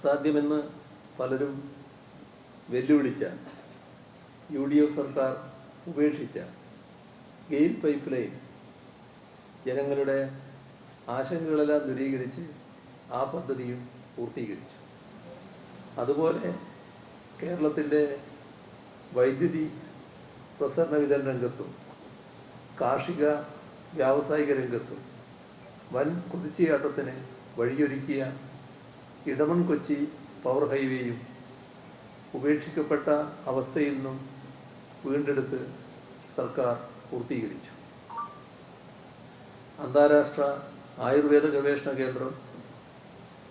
അസാധ്യമെന്ന് പലരും വെല്ലുവിളിച്ച U D F സർക്കാർ ഉപേക്ഷിച്ച ഗെയിൽ പൈപ്പ് ലൈൻ ജനങ്ങളുടെ ആശങ്കകളെല്ലാം ദൂരീകരിച്ച് ആ പദ്ധതിയും പൂർത്തീകരിച്ചു. അതുപോലെ കേരളത്തിന്റെ വൈദ്യുതി പ്രസരണ വിതരണ രംഗത്തും കാർഷിക വ്യാവസായിക രംഗത്തും വൻ കുതിച്ചുചാട്ടത്തിന് വഴിയൊരുക്കിയ ഇടമൺ കൊച്ചി പവർ ഹൈവേയും ഉപേക്ഷിക്കപ്പെട്ട അവസ്ഥയിൽ നിന്നും വീണ്ടെടുത്ത് സർക്കാർ പൂർത്തീകരിച്ചു. അന്താരാഷ്ട്ര ആയുർവേദ ഗവേഷണ കേന്ദ്രം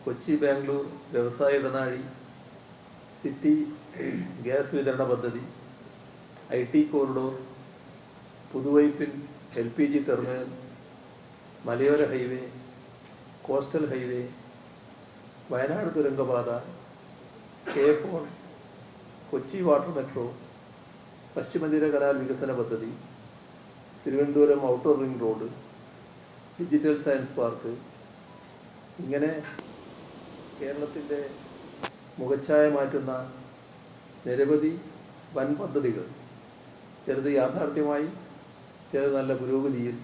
കൊച്ചി ബാംഗ്ലൂർ വ്യവസായ ഇടനാഴി സിറ്റി ഗ്യാസ് വിതരണ പദ്ധതി I T corridor Puthuvype L P G terminal മലയോര highway coastal highway Wayanad തുരങ്കപാത K FON Kochi water metro പശ്ചിമതീര canal വികസന പദ്ധതി Thiruvananthapuram outer ring road digital science park. ഇങ്ങനെ കേരളത്തിന്റെ മുഖച്ഛായ മാറ്റുന്ന നിരവധി വൻ പദ്ധതികൾ ചിലത് യാഥാർത്ഥ്യമായി ചിലത് നല്ല പുരോഗതിയിൽ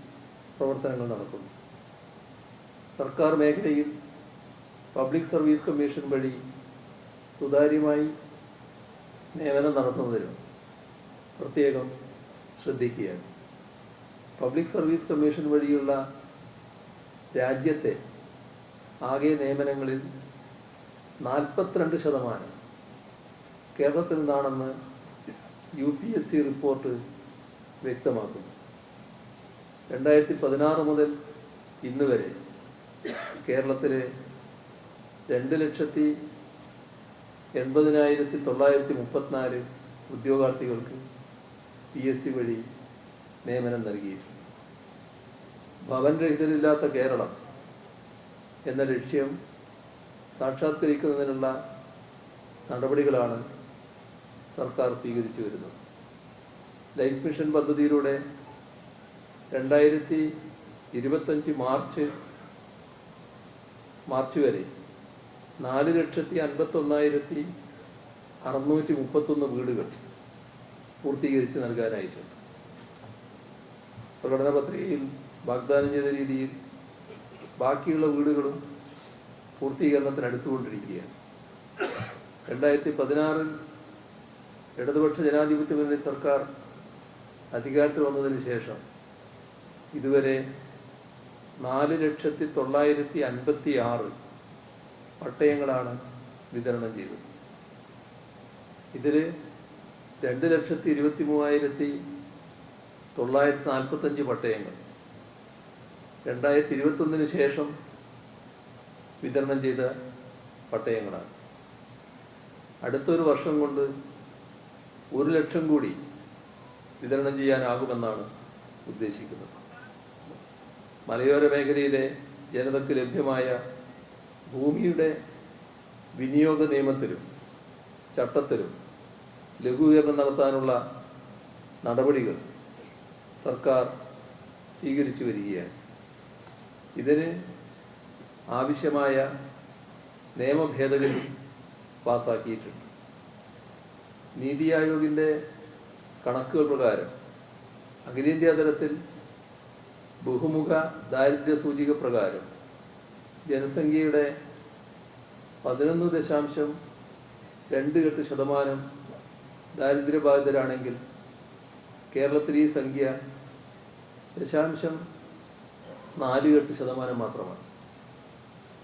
പ്രവർത്തനങ്ങൾ നടക്കുന്നു. സർക്കാർ മേഖലയിൽ പബ്ലിക് സർവീസ് കമ്മീഷൻ വഴി സുതാര്യമായി നിയമനം നടത്തുന്നതിനും പ്രത്യേകം ശ്രദ്ധിക്കുക പബ്ലിക് സർവീസ് കമ്മീഷൻ വഴിയുള്ള രാജ്യത്തെ ആകെ നിയമനങ്ങളിൽ നാൽപ്പത്തിരണ്ട് ശതമാനം കേരളത്തിൽ നിന്നാണെന്ന് U P S C report വ്യക്തമാക്കുന്നു. രണ്ടായിരത്തി പതിനാറ് മുതൽ ഇന്ന് വരെ കേരളത്തിലെ രണ്ട് ലക്ഷത്തി എൺപതിനായിരത്തി തൊള്ളായിരത്തി മുപ്പത്തിനാല് ഉദ്യോഗാർത്ഥികൾക്ക് പി എസ് സി വഴി നിയമനം നൽകിയിട്ടുണ്ട്. ഭവൻ രഹിതരില്ലാത്ത കേരളം എന്ന ലക്ഷ്യം സാക്ഷാത്കരിക്കുന്നതിനുള്ള നടപടികളാണ് സർക്കാർ സ്വീകരിച്ചു വരുന്നത്. ലൈഫ് മിഷൻ പദ്ധതിയിലൂടെ രണ്ടായിരത്തി ഇരുപത്തഞ്ച് മാർച്ച് മാർച്ച് വരെ നാല് ലക്ഷത്തി അൻപത്തൊന്നായിരത്തി അറുന്നൂറ്റി മുപ്പത്തൊന്ന് വീടുകൾ പൂർത്തീകരിച്ച് നൽകാനായിട്ടുണ്ട്. പ്രകടന പത്രികയിൽ വാഗ്ദാനം ചെയ്ത രീതിയിൽ ബാക്കിയുള്ള വീടുകളും പൂർത്തീകരണത്തിന് അടുത്തുകൊണ്ടിരിക്കുകയാണ്. രണ്ടായിരത്തി പതിനാറിൽ ഇടതുപക്ഷ ജനാധിപത്യ മുന്നണി സർക്കാർ അധികാരത്തിൽ വന്നതിന് ശേഷം ഇതുവരെ നാല് ലക്ഷത്തി തൊള്ളായിരത്തി അൻപത്തി ആറ് പട്ടയങ്ങളാണ് വിതരണം ചെയ്തത്. ഇതിൽ രണ്ട് ലക്ഷത്തി ഇരുപത്തി മൂവായിരത്തി തൊള്ളായിരത്തി നാൽപ്പത്തഞ്ച് പട്ടയങ്ങൾ. രണ്ടായിരത്തി ഇരുപത്തൊന്നിന് ശേഷം വിതരണം ചെയ്ത പട്ടയങ്ങളാണ്. അടുത്തൊരു വർഷം കൊണ്ട് ഒരു ലക്ഷം കൂടി വിതരണം ചെയ്യാനാകുമെന്നാണ് ഉദ്ദേശിക്കുന്നത്. മലയോര മേഖലയിലെ ജനതയ്ക്ക് ലഭ്യമായ ഭൂമിയുടെ വിനിയോഗ നിയമത്തിലും ചട്ടത്തിലും ലഘൂകരണം നടത്താനുള്ള നടപടികൾ സർക്കാർ സ്വീകരിച്ചു വരികയാണ്. ഇതിന് ആവശ്യമായ നിയമഭേദഗതി പാസാക്കിയിട്ടുണ്ട്. നീതി ആയോഗിന്റെ കണക്കുകൾ പ്രകാരം അഖിലേന്ത്യാ തലത്തിൽ ബഹുമുഖ ദാരിദ്ര്യ സൂചിക പ്രകാരം ജനസംഖ്യയുടെ പതിനൊന്ന് ദശാംശം രണ്ട് എട്ട് ശതമാനം ദാരിദ്ര്യബാധിതരാണെങ്കിൽ കേരളത്തിൽ ഈ സംഖ്യ ദശാംശം നാല് എട്ട് ശതമാനം മാത്രമാണ്.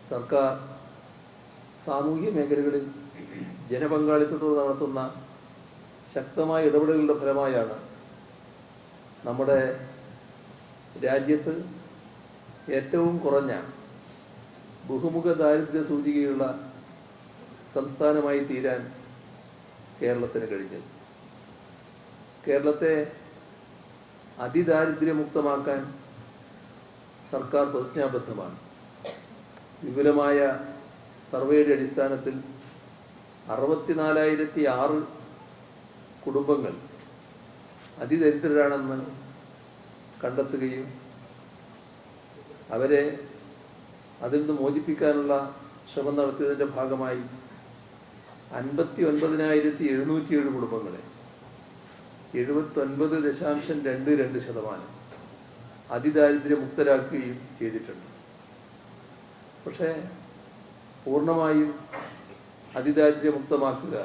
സർക്കാർ സാമൂഹ്യ മേഖലകളിൽ ജനപങ്കാളിത്തത്തോട് നടത്തുന്ന ശക്തമായ ഇടപെടലുകളുടെ ഫലമായാണ് നമ്മുടെ രാജ്യത്ത് ഏറ്റവും കുറഞ്ഞ ബഹുമുഖ ദാരിദ്ര്യ സൂചികയുള്ള സംസ്ഥാനമായി തീരാൻ കേരളത്തിന് കഴിഞ്ഞത് കേരളത്തെ അതിദാരിദ്ര്യമുക്തമാക്കാൻ സർക്കാർ പ്രതിജ്ഞാബദ്ധമാണ്. വിപുലമായ സർവേയുടെ അടിസ്ഥാനത്തിൽ അറുപത്തിനാലായിരത്തി ആറ് കുടുംബങ്ങൾ അതിദരിദ്രരാണെന്ന് കണ്ടെത്തുകയും അവരെ അതിൽ നിന്ന് മോചിപ്പിക്കാനുള്ള ശ്രമം നടത്തിയതിന്റെ ഭാഗമായി അൻപത്തി ഒൻപതിനായിരത്തി എഴുന്നൂറ്റി ഏഴ് കുടുംബങ്ങളെ. എഴുപത്തൊൻപത് ദശാംശം രണ്ട് രണ്ട് ശതമാനം അതിദാരിദ്ര്യമുക്തരാക്കുകയും ചെയ്തിട്ടുണ്ട്. പക്ഷേ പൂർണമായും അതിദാരിദ്ര്യമുക്തമാക്കുക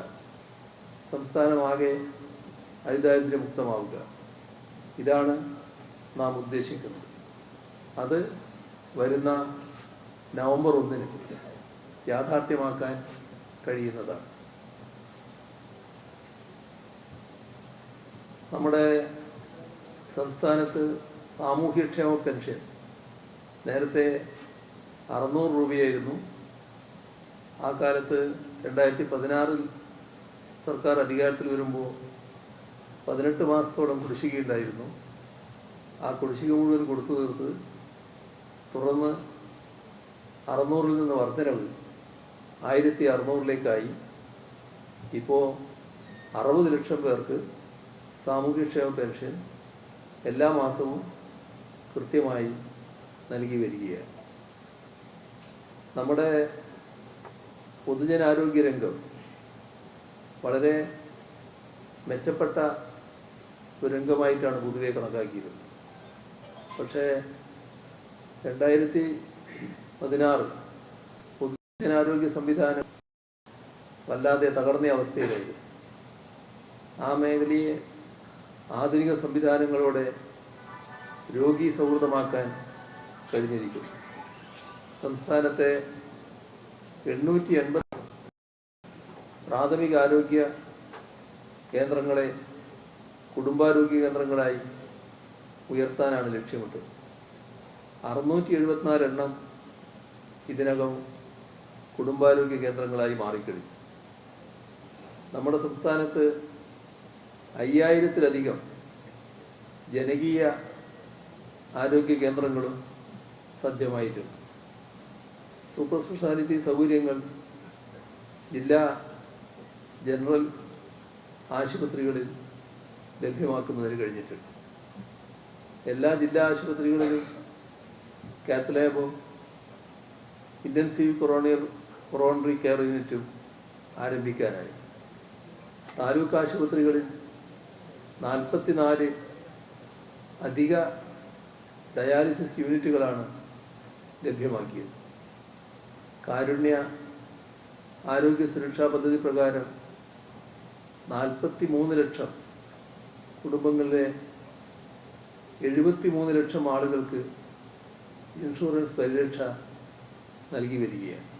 സംസ്ഥാനമാകെ അതിദാരിദ്ര്യമുക്തമാവുക ഇതാണ് നാം ഉദ്ദേശിക്കുന്നത്. അത് വരുന്ന നവംബർ ഒന്നിന് യാഥാർത്ഥ്യമാക്കാൻ കഴിയുന്നതാണ്. നമ്മുടെ സംസ്ഥാനത്ത് സാമൂഹ്യക്ഷേമ പെൻഷൻ നേരത്തെ അറുന്നൂറ് രൂപയായിരുന്നു. ആ കാലത്ത് രണ്ടായിരത്തി പതിനാറിൽ സർക്കാർ അധികാരത്തിൽ വരുമ്പോൾ പതിനെട്ട് മാസത്തോളം കുടിശ്ശികയുണ്ടായിരുന്നു. ആ കുടിശ്ശിക മുഴുവൻ കൊടുത്തു തീർത്ത് തുടർന്ന് അറുന്നൂറിൽ നിന്ന് വർധനവ് ആയിരത്തി അറുന്നൂറിലേക്കായി. ഇപ്പോൾ അറുപത് ലക്ഷം പേർക്ക് സാമൂഹ്യക്ഷേമ പെൻഷൻ എല്ലാ മാസവും കൃത്യമായി നൽകി വരികയാണ്. നമ്മുടെ പൊതുജനാരോഗ്യ രംഗം വളരെ മെച്ചപ്പെട്ട ഒരു രംഗമായിട്ടാണ് പൊതുവെ കണക്കാക്കിയിരുന്നത്. പക്ഷേ രണ്ടായിരത്തി പതിനാറ്. പൊതുജനാരോഗ്യ സംവിധാനം വല്ലാതെ തകർന്ന അവസ്ഥയിലായിരുന്നു. ആ മേഖലയെ ആധുനിക സംവിധാനങ്ങളോടെ രോഗി സൗഹൃദമാക്കാൻ കഴിഞ്ഞിരിക്കുന്നു. സംസ്ഥാനത്തെ എണ്ണൂറ്റി എൺപത് പ്രാഥമിക ആരോഗ്യ കേന്ദ്രങ്ങളെ കുടുംബാരോഗ്യ കേന്ദ്രങ്ങളായി ഉയർത്താനാണ് ലക്ഷ്യമിട്ടത്. അറുന്നൂറ്റി എഴുപത്തിനാല് എണ്ണം ഇതിനകം കുടുംബാരോഗ്യ കേന്ദ്രങ്ങളായി മാറിക്കഴിഞ്ഞു. നമ്മുടെ സംസ്ഥാനത്ത് അയ്യായിരത്തിലധികം ജനകീയ ആരോഗ്യ കേന്ദ്രങ്ങളും സജ്ജമായിട്ടുണ്ട്. സൂപ്പർ സ്പെഷ്യാലിറ്റി സൗകര്യങ്ങൾ ജില്ലാ ജനറൽ ആശുപത്രികളിൽ ലഭ്യമാക്കുന്നതിന് കഴിഞ്ഞിട്ടുണ്ട്. എല്ലാ ജില്ലാ ആശുപത്രികളിലും കാത്ത് ലാബും ഇന്റൻസീവ് കൊറോണിയർ കൊറോണറി കെയർ യൂണിറ്റും ആരംഭിക്കാനായി. താലൂക്ക് ആശുപത്രികളിൽ നാൽപ്പത്തിനാല് അധിക ഡയാലിസിസ് യൂണിറ്റുകളാണ് ലഭ്യമാക്കിയത്. കാരുണ്യ ആരോഗ്യ സുരക്ഷാ പദ്ധതി പ്രകാരം നാൽപ്പത്തി മൂന്ന് ലക്ഷം കുടുംബങ്ങളിലെ എഴുപത്തി മൂന്ന് ലക്ഷം ആളുകൾക്ക് ഇൻഷുറൻസ് പരിരക്ഷ നൽകി വരികയാണ്.